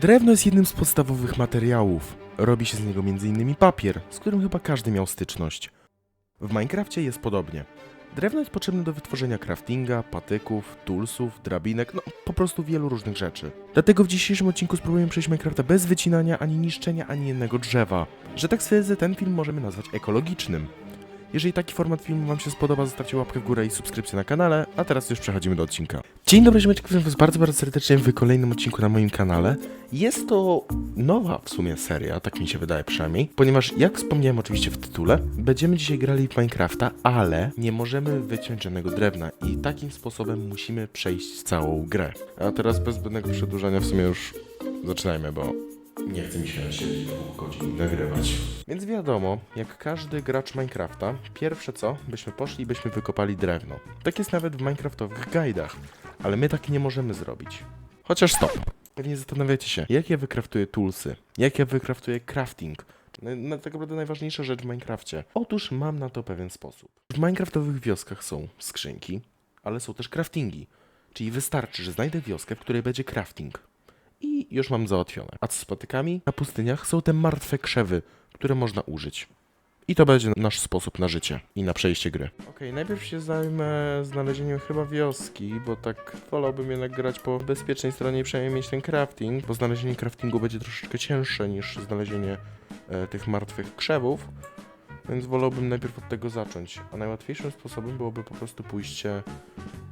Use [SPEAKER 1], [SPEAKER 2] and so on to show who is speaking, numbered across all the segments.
[SPEAKER 1] Drewno jest jednym z podstawowych materiałów. Robi się z niego m.in. papier, z którym chyba każdy miał styczność. W Minecrafcie jest podobnie. Drewno jest potrzebne do wytworzenia craftinga, patyków, toolsów, drabinek, no po prostu wielu różnych rzeczy. Dlatego w dzisiejszym odcinku spróbujemy przejść Minecrafta bez wycinania ani niszczenia ani jednego drzewa. Że tak stwierdzę, ten film możemy nazwać ekologicznym. Jeżeli taki format filmu Wam się spodoba, zostawcie łapkę w górę i subskrypcję na kanale, a teraz już przechodzimy do odcinka. Dzień dobry, ziomeczki, witam Was bardzo, bardzo serdecznie w kolejnym odcinku na moim kanale. Jest to nowa w sumie seria, tak mi się wydaje przynajmniej, ponieważ jak wspomniałem oczywiście w tytule, będziemy dzisiaj grali w Minecrafta, ale nie możemy wyciąć żadnego drewna i takim sposobem musimy przejść całą grę. A teraz bez zbędnego przedłużania w sumie już zaczynajmy, bo nie chcę mi się siedzieć dwóch godzin i nagrywać. Więc wiadomo, jak każdy gracz Minecrafta, pierwsze co, byśmy poszli i byśmy wykopali drewno. Tak jest nawet w Minecraftowych guidach, ale my tak nie możemy zrobić. Chociaż stop. Pewnie zastanawiacie się, jak ja wykraftuję toolsy, jak ja wykraftuję crafting. Na, tak naprawdę najważniejsza rzecz w Minecrafcie. Otóż mam na to pewien sposób. W Minecraftowych wioskach są skrzynki, ale są też craftingi. Czyli wystarczy, że znajdę wioskę, w której będzie crafting i już mam załatwione. A co z patykami? Na pustyniach są te martwe krzewy, które można użyć. I to będzie nasz sposób na życie i na przejście gry. Okej, najpierw się zajmę znalezieniem chyba wioski, bo tak wolałbym jednak grać po bezpiecznej stronie i przynajmniej mieć ten crafting, bo znalezienie craftingu będzie troszeczkę cięższe niż znalezienie e, tych martwych krzewów. Więc wolałbym najpierw od tego zacząć. A najłatwiejszym sposobem byłoby po prostu pójście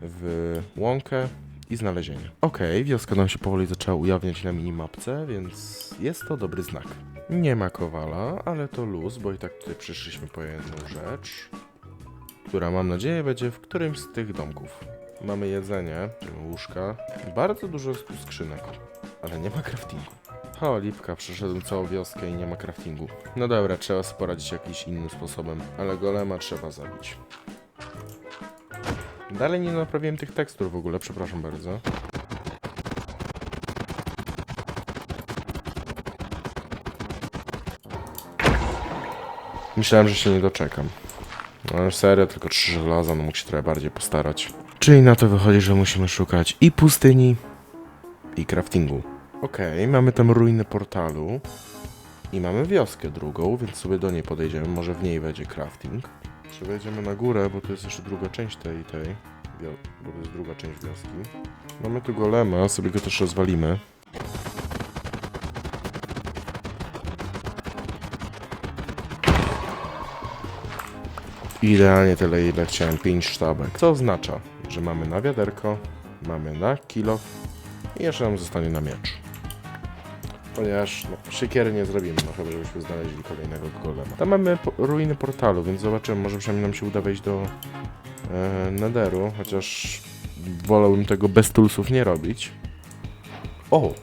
[SPEAKER 1] w łąkę i znalezienie. Okej, wioska nam się powoli zaczęła ujawniać na minimapce, więc jest to dobry znak. Nie ma kowala, ale to luz, bo i tak tutaj przyszliśmy po jedną rzecz, która mam nadzieję będzie w którymś z tych domków. Mamy jedzenie, łóżka, bardzo dużo skrzynek, ale nie ma craftingu. O, lipka, przeszedłem całą wioskę i nie ma craftingu. No dobra, trzeba sobie poradzić jakimś innym sposobem, ale golema trzeba zabić. Dalej nie naprawiłem tych tekstur w ogóle, przepraszam bardzo. Myślałem, że się nie doczekam. No serio, tylko trzy żelaza, no mógł się trochę bardziej postarać. Czyli na to wychodzi, że musimy szukać i pustyni, i craftingu. Okej, mamy tam ruiny portalu. I mamy wioskę drugą, więc sobie do niej podejdziemy. Może w niej będzie crafting. Czy wejdziemy na górę, bo to jest jeszcze druga część tej, tej. Bo to jest druga część wioski. Mamy tu golema, sobie go też rozwalimy. Idealnie tyle, ile chciałem. 5 sztabek. Co oznacza, że mamy na wiaderko, mamy na kilo i jeszcze nam zostanie na miecz. Ponieważ no, nie zrobimy, no chyba żebyśmy znaleźli kolejnego golema. Tam mamy po ruiny portalu, więc zobaczymy, może przynajmniej nam się uda wejść do e, Netheru, chociaż wolałbym tego bez toolsów nie robić. O!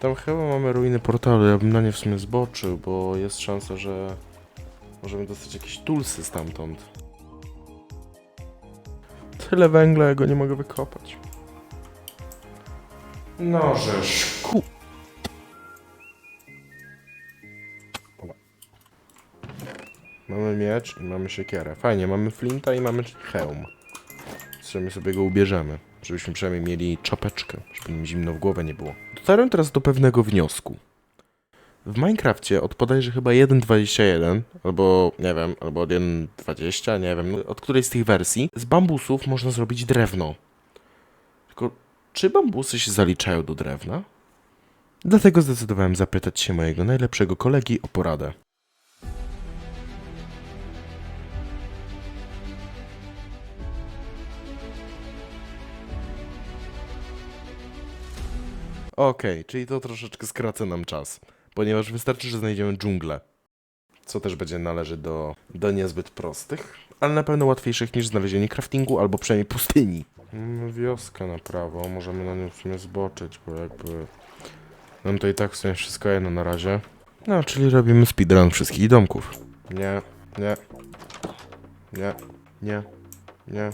[SPEAKER 1] Tam chyba mamy ruiny portalu, ja bym na nie w sumie zboczył, bo jest szansa, że możemy dostać jakieś toolsy stamtąd. Tyle węgla, ja go nie mogę wykopać. No, żeż ku... Mamy miecz i mamy siekierę. Fajnie, mamy flinta i mamy hełm. Sobie sobie go ubierzemy, żebyśmy przynajmniej mieli czapeczkę, żeby im zimno w głowę nie było. Dotarłem teraz do pewnego wniosku. W Minecrafcie od bodajże chyba 1.21, albo nie wiem, albo od 1.20, nie wiem, od której z tych wersji, z bambusów można zrobić drewno. Tylko, czy bambusy się zaliczają do drewna? Dlatego zdecydowałem zapytać się mojego najlepszego kolegi o poradę. Okej, czyli to troszeczkę skraca nam czas, ponieważ wystarczy, że znajdziemy dżunglę. Co też będzie należy do, do niezbyt prostych, ale na pewno łatwiejszych niż znalezienie craftingu albo przynajmniej pustyni. Mamy wioskę na prawo, możemy na nią w sumie zboczyć, bo jakby... Nam to i tak w sumie wszystko jedno na razie. No, czyli robimy speedrun wszystkich domków. Nie, nie, nie, nie, nie,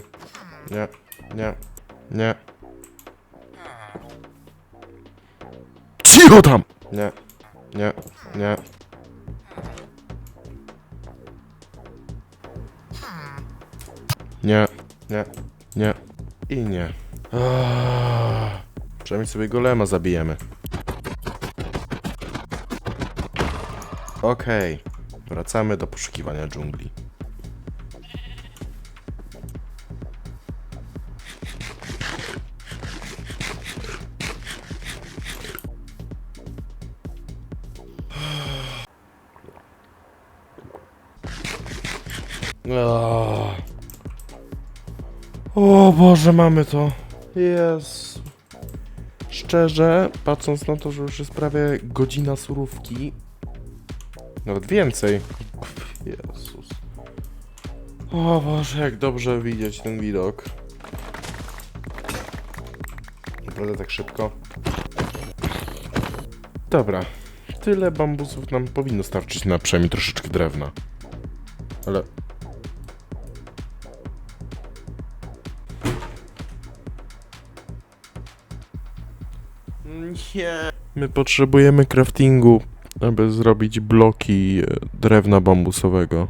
[SPEAKER 1] nie, nie, nie, Cicho tam! Nie, nie, nie. Nie, nie, nie i nie. Aaaa. Przynajmniej sobie golema zabijemy. Okej, wracamy do poszukiwania dżungli. O Boże, mamy to. Jest. Szczerze, patrząc na to, że już jest prawie godzina surówki, nawet więcej. Jezus. O Boże, jak dobrze widzieć ten widok. Naprawdę tak szybko. Dobra. Tyle bambusów nam powinno starczyć na przynajmniej troszeczkę drewna. Ale Nie. My potrzebujemy craftingu, aby zrobić bloki e, drewna bambusowego.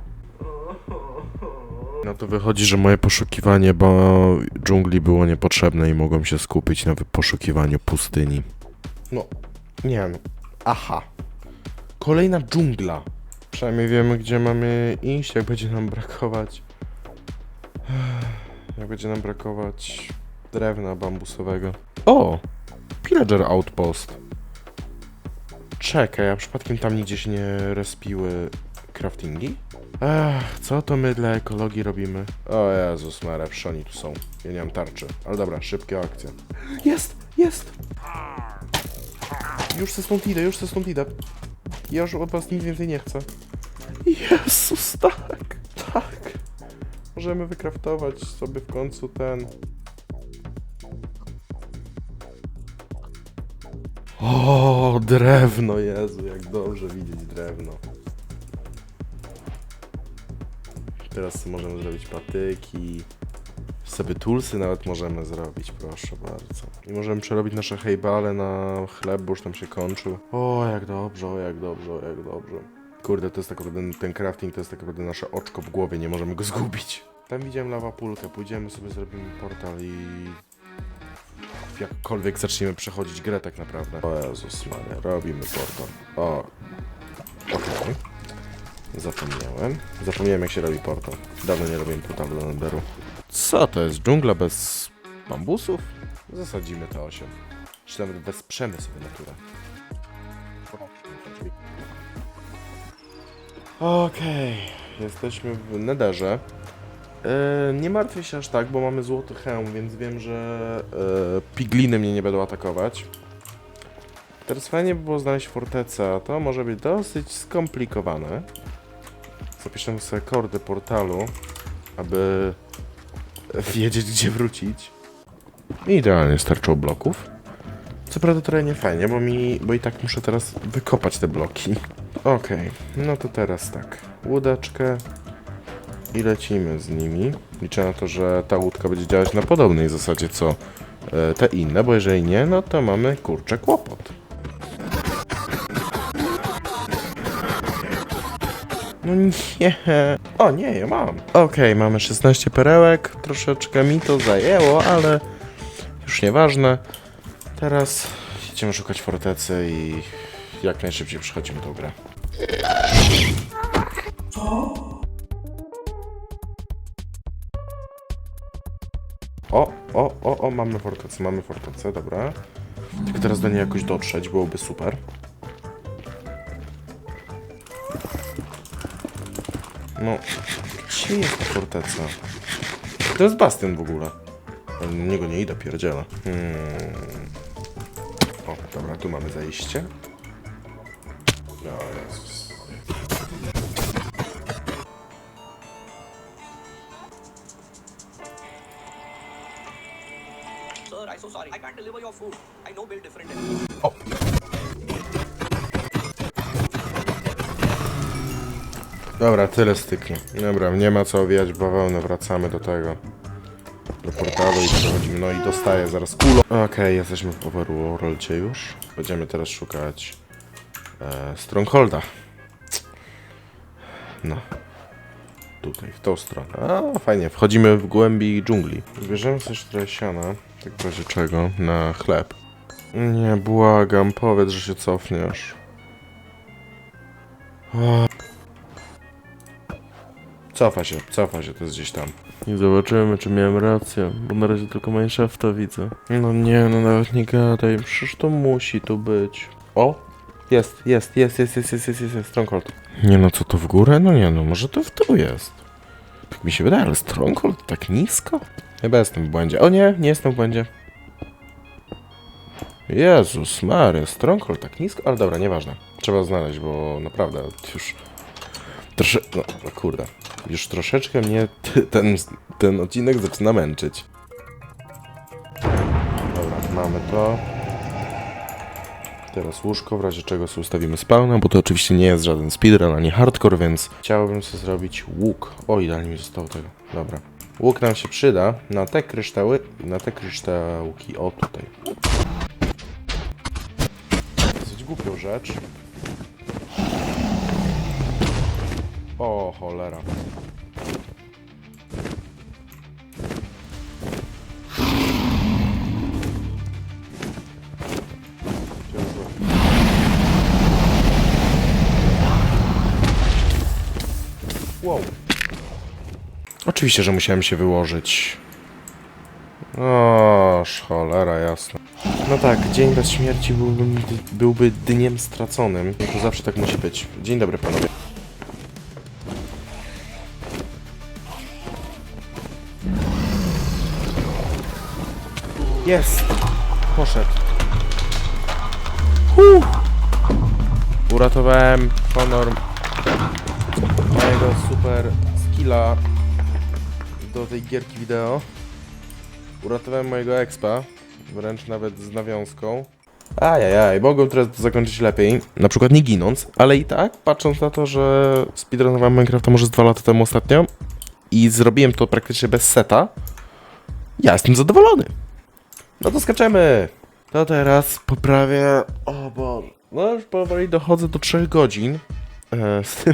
[SPEAKER 1] No to wychodzi, że moje poszukiwanie bo dżungli było niepotrzebne i mogłem się skupić na wy- poszukiwaniu pustyni. No, nie no. Aha. Kolejna dżungla. Przynajmniej wiemy, gdzie mamy iść, jak będzie nam brakować. Jak będzie nam brakować drewna bambusowego. O! Pillager Outpost. Czekaj, a przypadkiem tam nigdzie się nie respiły craftingi? Ach, co to my dla ekologii robimy? O Jezus Maria, oni tu są. Ja nie mam tarczy. Ale dobra, szybkie akcje. Jest! Jest! Już se stąd idę, już se stąd idę. Ja już od was nic więcej nie chcę. Jezus, tak! Tak! Możemy wykraftować sobie w końcu ten... O, drewno, Jezu, jak dobrze widzieć drewno. Teraz możemy zrobić patyki. Sobie tulsy nawet możemy zrobić, proszę bardzo. I możemy przerobić nasze hejbale na chleb, bo już tam się kończył. O, jak dobrze, o, jak dobrze, o, jak dobrze. Kurde, to jest tak naprawdę, ten crafting to jest tak naprawdę nasze oczko w głowie, nie możemy go zgubić. Tam widziałem lawapulkę, pójdziemy sobie, zrobimy portal i jakkolwiek zaczniemy przechodzić grę tak naprawdę. O Jezus Maria, robimy portal. O, okej. Zapomniałem. Zapomniałem jak się robi portal. Dawno nie robiłem portalu do Nenderu. Co to jest? Dżungla bez bambusów? Zasadzimy te 8. Czy nawet wesprzemy sobie naturę. Okej, jesteśmy w Nederze. E, nie martwię się aż tak, bo mamy złoty hełm, więc wiem, że e, pigliny mnie nie będą atakować. Teraz fajnie by było znaleźć fortecę, a to może być dosyć skomplikowane. Zapiszę sobie kordy portalu, aby wiedzieć, gdzie wrócić. Idealnie starczą bloków. Co prawda trochę nie fajnie, bo mi, bo i tak muszę teraz wykopać te bloki. Okej, no to teraz tak. Łódeczkę, i lecimy z nimi. Liczę na to, że ta łódka będzie działać na podobnej zasadzie co e, te inne, bo jeżeli nie, no to mamy kurczę kłopot. No nie. O nie, ja mam. Okej, mamy 16 perełek. Troszeczkę mi to zajęło, ale już nieważne. Teraz idziemy szukać fortecy i jak najszybciej przechodzimy tą grę. O, o, o, o, mamy fortecę, mamy fortecę, dobra. Tylko teraz do niej jakoś dotrzeć, byłoby super. No, gdzie jest ta forteca? To jest bastion w ogóle. Na niego nie idę, pierdziela. Hmm. O, dobra, tu mamy zejście. O Jezus.
[SPEAKER 2] Sorry. I can't deliver your food. I know build different.
[SPEAKER 1] Dobra, tyle styknie. Dobra, nie ma co owijać bawełnę, wracamy do tego. Do portalu i przechodzimy. No i dostaję zaraz kulą. Okej, jesteśmy w Overworldzie już. Będziemy teraz szukać e, Strongholda. No. Tutaj, w tą stronę. A, fajnie. Wchodzimy w głębi dżungli. Bierzemy coś trochę siana, tak w razie czego, na chleb. Nie, błagam, powiedz, że się cofniesz. O. Cofa się, cofa się, to jest gdzieś tam. I zobaczymy, czy miałem rację, bo na razie tylko Mineshafta widzę. No nie, no nawet nie gadaj, przecież to musi tu być. O! Jest, jest, jest, jest, jest, jest, jest, jest, jest, Stronghold. Nie no, co to w górę? No nie no, może to w dół jest. Tak mi się wydaje, ale Stronghold tak nisko? Chyba jestem w błędzie. O nie, nie jestem w błędzie. Jezus Maria, Stronghold tak nisko? Ale dobra, nieważne. Trzeba znaleźć, bo naprawdę już... Trosze... No, kurde. Już troszeczkę mnie ten, ten odcinek zaczyna męczyć. Dobra, mamy to. Teraz łóżko, w razie czego sobie ustawimy spawna, bo to oczywiście nie jest żaden speedrun ani hardcore, więc chciałbym sobie zrobić łuk. O, idealnie mi zostało tego. Dobra. Łuk nam się przyda na te kryształy, na te kryształki. O, tutaj. Dosyć głupią rzecz. O, cholera. Wow. Oczywiście, że musiałem się wyłożyć. O, cholera, jasne. No tak, dzień bez śmierci byłby, byłby dniem straconym. To zawsze tak musi być. Dzień dobry, panowie. Jest! Poszedł. Huh. Uratowałem honor mojego super skilla do tej gierki wideo. Uratowałem mojego expa, wręcz nawet z nawiązką. Ajajaj, mogłem teraz to zakończyć lepiej, na przykład nie ginąc, ale i tak, patrząc na to, że speedrunowałem Minecrafta może z dwa lata temu ostatnio i zrobiłem to praktycznie bez seta, ja jestem zadowolony. No to skaczemy! To teraz poprawię... O Boże. No już powoli dochodzę do 3 godzin e, z tym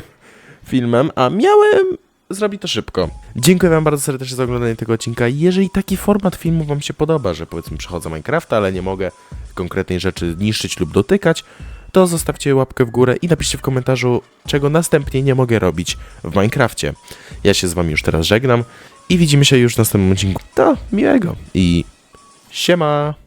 [SPEAKER 1] filmem, a miałem zrobić to szybko. Dziękuję wam bardzo serdecznie za oglądanie tego odcinka. Jeżeli taki format filmu wam się podoba, że powiedzmy przechodzę Minecrafta, ale nie mogę konkretnej rzeczy niszczyć lub dotykać, to zostawcie łapkę w górę i napiszcie w komentarzu, czego następnie nie mogę robić w Minecrafcie. Ja się z wami już teraz żegnam i widzimy się już w następnym odcinku. To miłego i siema!